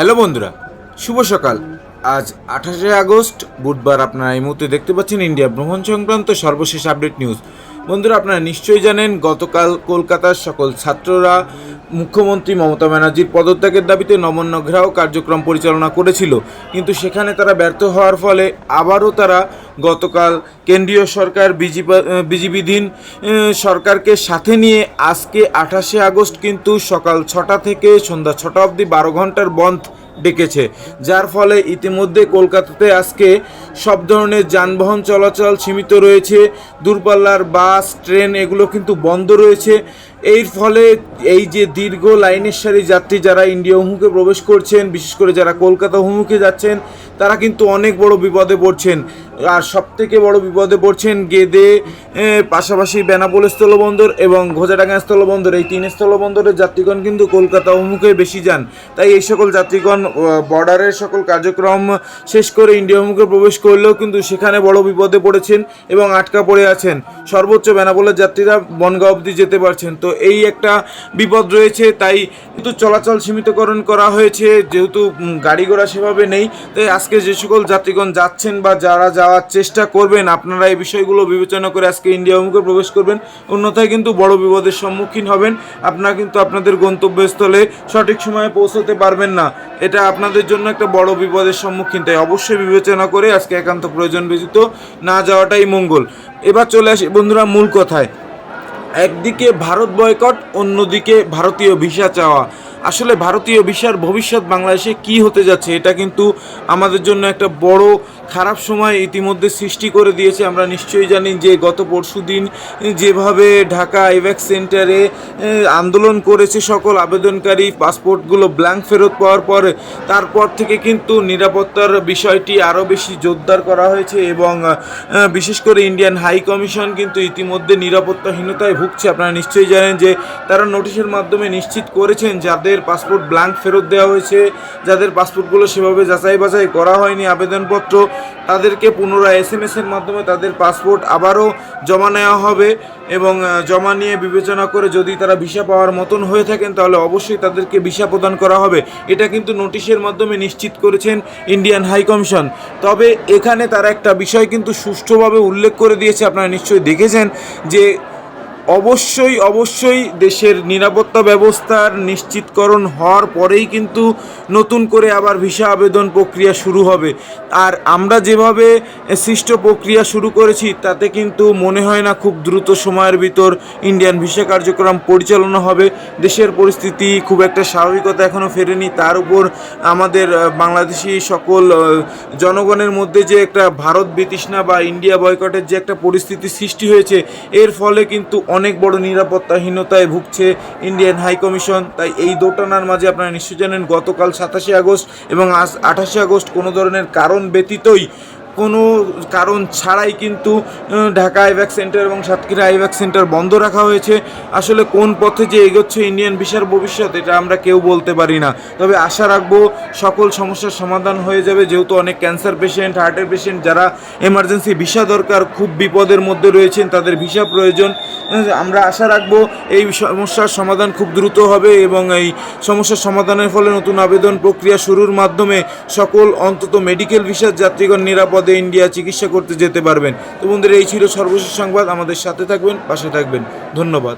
Hello বন্ধুরা, শুভ সকাল। আজ আঠাশে আগস্ট, বুধবার আপনারা এই মুহূর্তে দেখতে পাচ্ছেন ইন্ডিয়া ভ্রমণ সংক্রান্ত সর্বশেষ আপডেট নিউজ বন্ধুরা, আপনারা নিশ্চয়ই জানেন, গতকাল কলকাতার সকল ছাত্ররা মুখ্যমন্ত্রী মমতা ব্যানার্জির পদত্যাগের দাবিতে নমন্য ঘেরাও কার্যক্রম পরিচালনা করেছিল। কিন্তু সেখানে তারা ব্যর্থ হওয়ার ফলে আবারও তারা গতকাল কেন্দ্রীয় সরকার বিজিবিধীন সরকারকে সাথে নিয়ে আজকে আঠাশে আগস্ট কিন্তু সকাল ছটা থেকে সন্ধ্যা ছটা অবধি বারো ঘণ্টার বন্ধ ডেকেছে, যার ফলে ইতিমধ্যে কলকাতাতে আজকে সব ধরনের যানবাহন চলাচল সীমিত রয়েছে, দূরপাল্লার বাস, ট্রেন এগুলো কিন্তু বন্ধ রয়েছে। এর ফলে এই যে দীর্ঘ লাইনের সারি যাত্রী যারা ইন্ডিয়া অভিমুখে প্রবেশ করছেন, বিশেষ করে যারা কলকাতা অভিমুখে যাচ্ছেন, তারা কিন্তু অনেক বড় বিপদে পড়ছেন। আর সব থেকে বড় বিপদে পড়ছেন গেদে পাশাপাশি বেনাপোল স্থলবন্দর এবং ঘোজাডাঙ্গা স্থলবন্দর। এই তিন স্থলবন্দরের যাত্রীগণ কিন্তু কলকাতা অভিমুখে বেশি যান। তাই এই সকল যাত্রীগণ বর্ডারের সকল কার্যক্রম শেষ করে ইন্ডিয়া অভিমুখে প্রবেশ করলেও কিন্তু সেখানে বড় বিপদে পড়েছেন এবং আটকা পড়ে আছেন। সর্বোচ্চ বেনাপোলের যাত্রীরা বনগাঁ অবধি যেতে পারছেন। তো এই একটা বিপদ রয়েছে, তাই কিন্তু চলাচল সীমিতকরণ করা হয়েছে, যেহেতু গাড়ি ঘোড়া সেভাবে নেই, তাই আজকে যে সকল যাত্রীগণ যাচ্ছেন বা যারা যাওয়ার চেষ্টা করবেন। আপনারা এই বিষয়গুলো বিবেচনা করে আজকে ইন্ডিয়া অভিমুখে প্রবেশ করবেন। অন্যথায় কিন্তু বড় বিপদের সম্মুখীন হবেন। আপনারা কিন্তু আপনাদের গন্তব্যস্থলে সঠিক সময়ে পৌঁছতে পারবেন না। এটা আপনাদের জন্য একটা বড় বিপদের সম্মুখীন। তাই অবশ্যই বিবেচনা করে আজকে একান্ত প্রয়োজন ব্যতীত না যাওয়াটাই মঙ্গল। এবার চলে আসি বন্ধুরা মূল কথায়। একদিকে ভারত বয়কট, অন্যদিকে ভারতীয় ভিসা চাওয়া। আসলে ভারতীয় ভিসার ভবিষ্যৎ বাংলাদেশে কি হতে যাচ্ছে, এটা কিন্তু আমাদের জন্য একটা বড় খারাপ সময় ইতিমধ্যে সৃষ্টি করে দিয়েছে। আমরা নিশ্চয়ই জানি যে গত পরশুদিন যেভাবে ঢাকা আইভ্যাক্স সেন্টারে আন্দোলন করেছে সকল আবেদনকারী, পাসপোর্টগুলো ব্ল্যাঙ্ক ফেরত পাওয়ার পরে, তারপর থেকে কিন্তু নিরাপত্তার বিষয়টি আরও বেশি জোরদার করা হয়েছে এবং বিশেষ করে ইন্ডিয়ান হাই কমিশন কিন্তু ইতিমধ্যে নিরাপত্তাহীনতায় ভুগছে। আপনারা নিশ্চয়ই জানেন যে তারা নোটিশের মাধ্যমে নিশ্চিত করেছেন যাদের পাসপোর্ট ব্ল্যাঙ্ক ফেরত দেওয়া হয়েছে, যাদের পাসপোর্টগুলো সেভাবে যাচাই বাছাই করা হয়নি আবেদনপত্র তাদেরকে পুনরায় এস এম এর মাধ্যমে তাদের পাসপোর্ট আবারও জমা নেওয়া হবে এবং জমা নিয়ে বিবেচনা করে যদি তারা ভিসা পাওয়ার মতন হয়ে থাকেন, তাহলে অবশ্যই তাদেরকে ভিসা প্রদান করা হবে। এটা কিন্তু নোটিশের মাধ্যমে নিশ্চিত করেছেন ইন্ডিয়ান হাই কমিশন তবে এখানে তারা একটা বিষয় কিন্তু সুষ্ঠুভাবে উল্লেখ করে দিয়েছে, আপনারা নিশ্চয়ই দেখেছেন যে অবশ্যই অবশ্যই দেশের নিরাপত্তা ব্যবস্থার নিশ্চিতকরণ হওয়ার পরেই কিন্তু নতুন করে আবার ভিসা আবেদন প্রক্রিয়া শুরু হবে। আর আমরা যেভাবে সৃষ্ট প্রক্রিয়া শুরু করেছি, তাতে কিন্তু মনে হয় না খুব দ্রুত সময়ের ভিতর ইন্ডিয়ান ভিসা কার্যক্রম পরিচালনা হবে। দেশের পরিস্থিতি খুব একটা স্বাভাবিকতা এখনও ফেরেনি। তার উপর আমাদের বাংলাদেশি সকল জনগণের মধ্যে যে একটা ভারত বিতৃষ্ণা বা ইন্ডিয়া বয়কটের যে একটা পরিস্থিতি সৃষ্টি হয়েছে, এর ফলে কিন্তু অনেক বড় নিরাপত্তাহীনতায় ভুগছে ইন্ডিয়ান হাই কমিশন তাই এই দোটানার মাঝে আপনারা নিশ্চয় জানেন, গতকাল সাতাশে আগস্ট এবং আজ আঠাশে আগস্ট কোনো ধরনের কারণ ব্যতীতই কোনো কারণ ছাড়াই কিন্তু ঢাকা আইভ্যাক সেন্টার এবং সাতক্ষীরা আইভ্যাক সেন্টার বন্ধ রাখা হয়েছে। আসলে কোন পথে যে এগোচ্ছে ইন্ডিয়ান ভিসার ভবিষ্যৎ, এটা আমরা কেউ বলতে পারি না। তবে আশা রাখব সকল সমস্যার সমাধান হয়ে যাবে। যেহেতু অনেক ক্যান্সার পেশেন্ট, হার্টের পেশেন্ট যারা এমার্জেন্সি ভিসা দরকার, খুব বিপদের মধ্যে রয়েছেন, তাদের ভিসা প্রয়োজন। আমরা আশা রাখব এই সমস্যার সমাধান খুব দ্রুত হবে এবং এই সমস্যার সমাধানের ফলে নতুন আবেদন প্রক্রিয়া শুরুর মাধ্যমে সকল অন্তত মেডিকেল ভিসার যাত্রীগণ নিরাপদে ইন্ডিয়া চিকিৎসা করতে যেতে পারবেন। তো বন্ধুরা, এই ছিল সর্বশেষ সংবাদ। আমাদের সাথে থাকবেন, পাশে থাকবেন। ধন্যবাদ।